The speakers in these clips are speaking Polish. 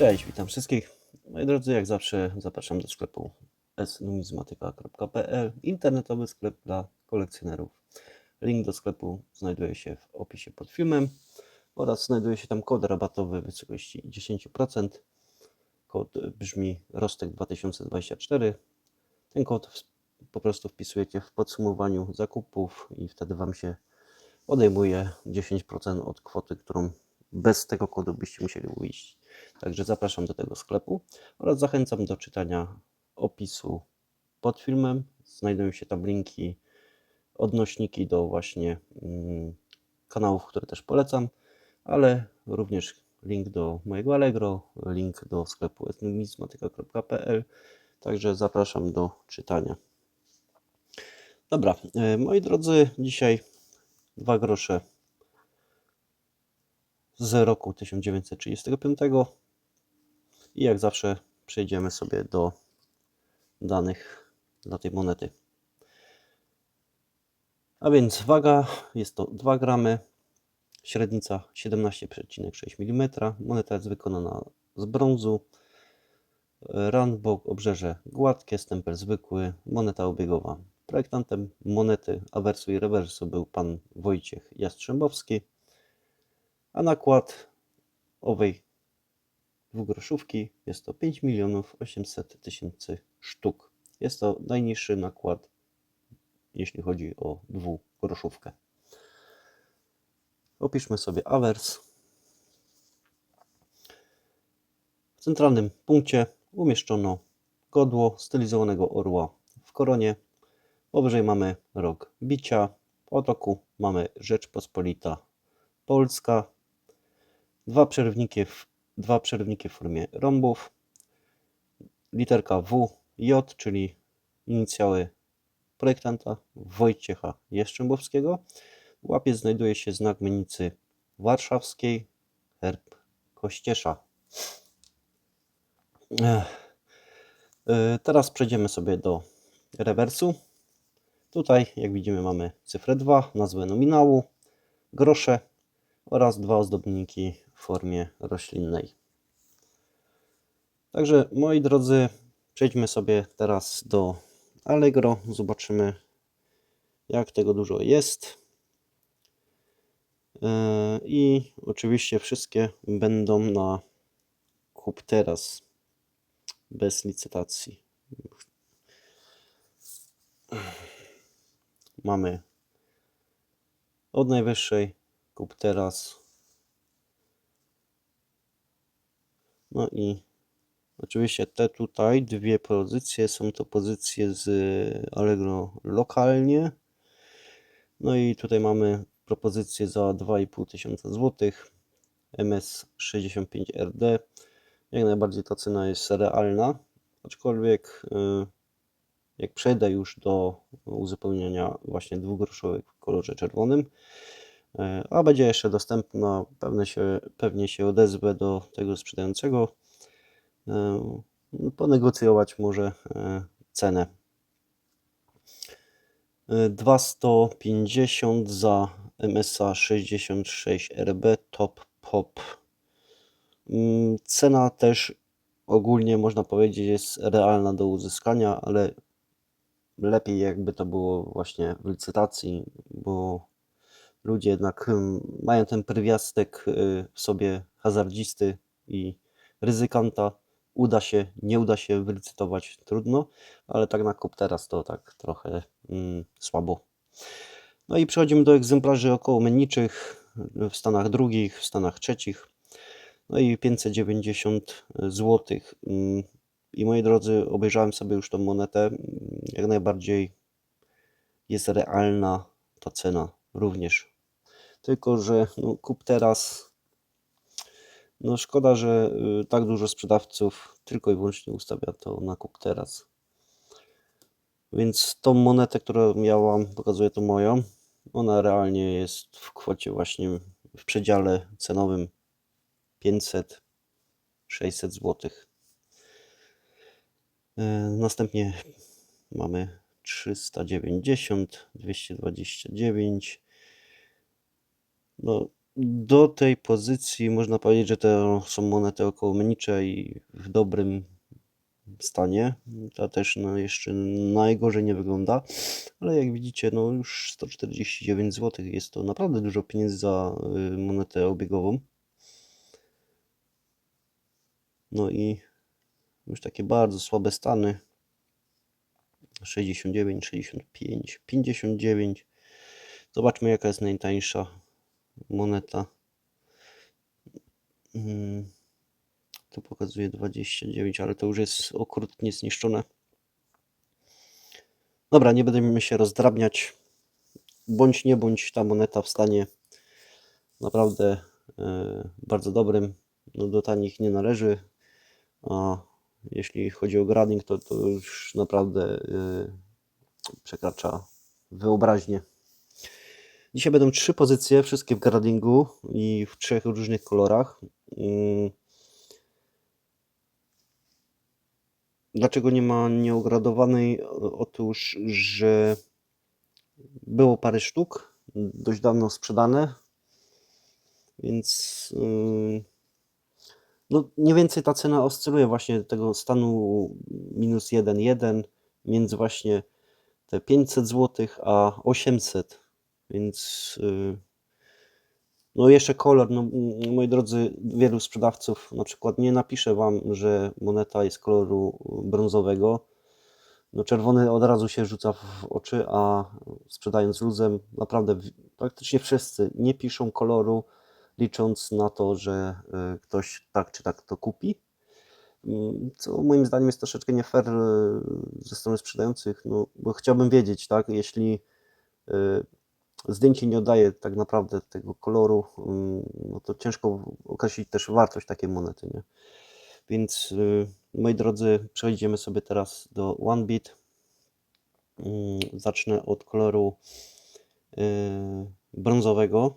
Cześć, witam wszystkich. Moi drodzy, jak zawsze zapraszam do sklepu snumizmatyka.pl, internetowy sklep dla kolekcjonerów. Link do sklepu znajduje się w opisie pod filmem oraz znajduje się tam kod rabatowy w wysokości 10%. Kod brzmi ROSTEK2024. Ten kod po prostu wpisujecie w podsumowaniu zakupów i wtedy Wam się odejmuje 10% od kwoty, którą bez tego kodu byście musieli uiścić. Także zapraszam do tego sklepu oraz zachęcam do czytania opisu pod filmem. Znajdują się tam linki, odnośniki do właśnie mm, kanałów, które też polecam, ale również link do mojego Allegro, link do sklepu etnumizmatyka.pl. Także zapraszam do czytania. Dobra, e, moi drodzy, dzisiaj dwa grosze z roku 1935 i jak zawsze przejdziemy sobie do danych dla tej monety. A więc waga jest to 2 gramy, średnica 17,6 mm, moneta jest wykonana z brązu, ran, bok, obrzeże gładkie, stempel zwykły, moneta obiegowa. Projektantem monety awersu i rewersu był pan Wojciech Jastrzębowski, a nakład owej dwugroszówki jest to 5 milionów 800 tysięcy sztuk. Jest to najniższy nakład, jeśli chodzi o dwugroszówkę. Opiszmy sobie awers. W centralnym punkcie umieszczono godło stylizowanego orła w koronie. Powyżej mamy rok bicia. W otoku mamy Rzeczpospolita Polska. Dwa przerwniki w, dwa przerwniki w formie rąbów. Literka W, J, czyli inicjały projektanta Wojciecha Jaszczębowskiego. W łapie znajduje się znak mennicy warszawskiej, herb Kościesza. E, Teraz przejdziemy sobie do rewersu. Tutaj, jak widzimy, mamy cyfrę 2, nazwę nominału, grosze oraz dwa ozdobniki formie roślinnej. Także, moi drodzy, przejdźmy sobie teraz do Allegro. Zobaczymy, jak tego dużo jest. Yy, I oczywiście wszystkie będą na kup teraz, bez licytacji. Mamy od najwyższej kup teraz. No i oczywiście te tutaj dwie pozycje są to pozycje z Allegro lokalnie. No i tutaj mamy propozycję za 2,5 tysiąca złotych MS65RD. Jak najbardziej ta cena jest realna, aczkolwiek y, jak przejdę już do uzupełnienia właśnie dwugroszowych w kolorze czerwonym, y, a będzie jeszcze dostępna, pewnie się, pewnie się odezwę do tego sprzedającego, y, ponegocjować może y, cenę. Y, 250 za MSA 66 RB Top Pop. Mm, Cena też ogólnie można powiedzieć jest realna do uzyskania, ale lepiej jakby to było właśnie w licytacji, bo ludzie jednak ym, mają ten pierwiastek y, w sobie hazardzisty i ryzykanta. Uda się, nie uda się wylicytować, trudno, ale tak na kup teraz to tak trochę mm, słabo. No i przechodzimy do egzemplarzy okołomenniczych w Stanach drugich, w Stanach trzecich. No i 590 zł. I moi drodzy, obejrzałem sobie już tą monetę. Mm, Jak najbardziej jest realna ta cena również. Tylko, że no, kup teraz. No szkoda, że y, tak dużo sprzedawców tylko i wyłącznie ustawia to na kup teraz. Więc tą monetę, którą miałam, pokazuję to moją, ona realnie jest w kwocie właśnie w przedziale cenowym 500 600 zł. Następnie mamy 390, 229. No, do tej pozycji można powiedzieć, że to są monety okołomenicze i w dobrym stanie. Ta też no, jeszcze najgorzej nie wygląda, ale jak widzicie, no już 149 zł. Jest to naprawdę dużo pieniędzy za y, monetę obiegową. No i już takie bardzo słabe stany. 69, 65, 59. Zobaczmy jaka jest najtańsza moneta. Mm, Tu pokazuje 29, ale to już jest okrutnie zniszczone. Dobra, nie będziemy się rozdrabniać. Bądź nie bądź ta moneta w stanie naprawdę e, bardzo dobrym. No, do tanich nie należy. A jeśli chodzi o grading, to, to już naprawdę e, przekracza wyobraźnię. Dzisiaj będą trzy pozycje, wszystkie w gradingu i w trzech różnych kolorach. Mm. Dlaczego nie ma nieogradowanej? Otóż, że było parę sztuk, dość dawno sprzedane, więc yy, no mniej więcej ta cena oscyluje właśnie tego stanu minus 1,1 między właśnie te 500 zł a 800, więc yy, no jeszcze kolor, no moi drodzy, wielu sprzedawców na przykład nie napisze Wam, że moneta jest koloru brązowego. No czerwony od razu się rzuca w oczy, a sprzedając luzem, naprawdę praktycznie wszyscy nie piszą koloru, licząc na to, że y, ktoś tak czy tak to kupi. Mm, Co moim zdaniem jest troszeczkę nie fair y, ze strony sprzedających, no bo chciałbym wiedzieć, tak, jeśli y, zdjęcie nie oddaje tak naprawdę tego koloru, ym, no to ciężko określić też wartość takiej monety, nie? Więc y, moi drodzy, przejdziemy sobie teraz do OneBit. Ym, Zacznę od koloru y, brązowego.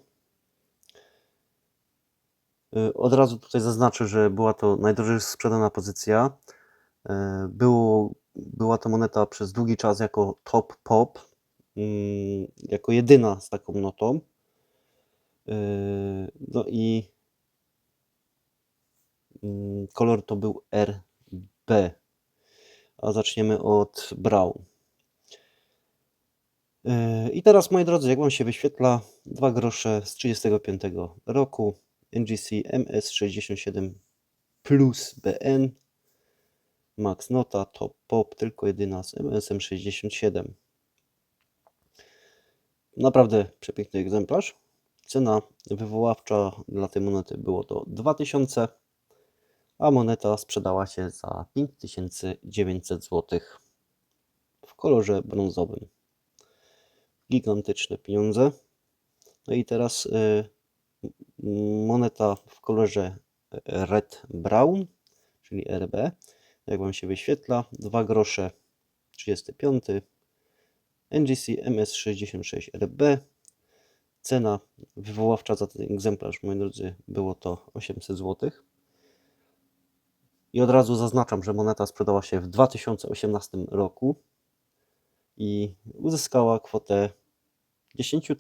Y, Od razu tutaj zaznaczę, że była to najdrożej sprzedana pozycja. Było, była to moneta przez długi czas jako top pop, jako jedyna z taką notą. Y, No i ym, kolor to był RB. A zaczniemy od Brown. Y, I teraz, moi drodzy, jak Wam się wyświetla, 2 grosze z 35 roku, NGC MS67 plus BN, Max Nota, Top Pop, tylko jedyna z MSM 67. Naprawdę przepiękny egzemplarz. Cena wywoławcza dla tej monety było to 2000, a moneta sprzedała się za 5900 zł w kolorze brązowym. Gigantyczne pieniądze. No i teraz y, moneta w kolorze Red Brown, czyli RB. Jak Wam się wyświetla, 2 grosze 35 NGC MS66 RB. Cena wywoławcza za ten egzemplarz, moi drodzy, było to 800 zł. I od razu zaznaczam, że moneta sprzedała się w 2018 roku i uzyskała kwotę 10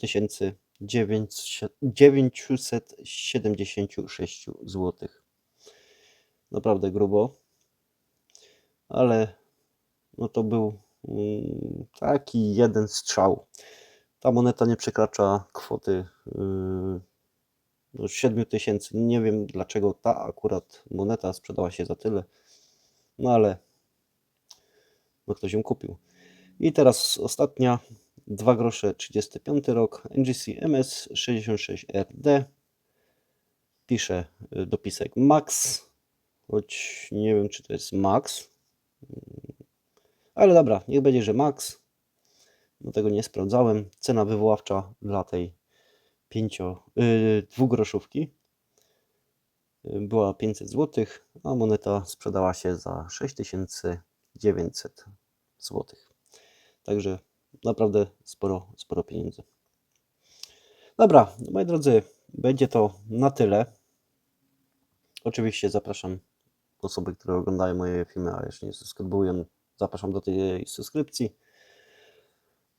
976 zł. Naprawdę grubo, ale no to był taki jeden strzał. Ta moneta nie przekracza kwoty yy, no 7 tysięcy. Nie wiem dlaczego ta akurat moneta sprzedała się za tyle, no ale no ktoś ją kupił. I teraz ostatnia, 2 grosze 35 rok, NGC MS 66RD. Piszę dopisek Max, choć nie wiem czy to jest Max. Ale dobra, niech będzie, że Max. Do tego nie sprawdzałem. Cena wywoławcza dla tej pięcio, yy, dwugroszówki była 500 zł, a moneta sprzedała się za 6900 zł. Także naprawdę sporo, sporo pieniędzy. Dobra, moi drodzy, będzie to na tyle. Oczywiście zapraszam osoby, które oglądają moje filmy, a jeszcze nie subskrybują, zapraszam do tej subskrypcji.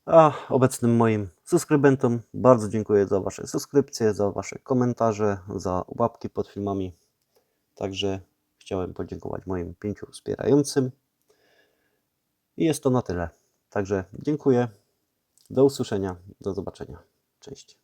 A obecnym moim subskrybentom bardzo dziękuję za Wasze subskrypcje, za Wasze komentarze, za łapki pod filmami. Także chciałem podziękować moim pięciu wspierającym. I jest to na tyle. Także dziękuję. Do usłyszenia. Do zobaczenia. Cześć.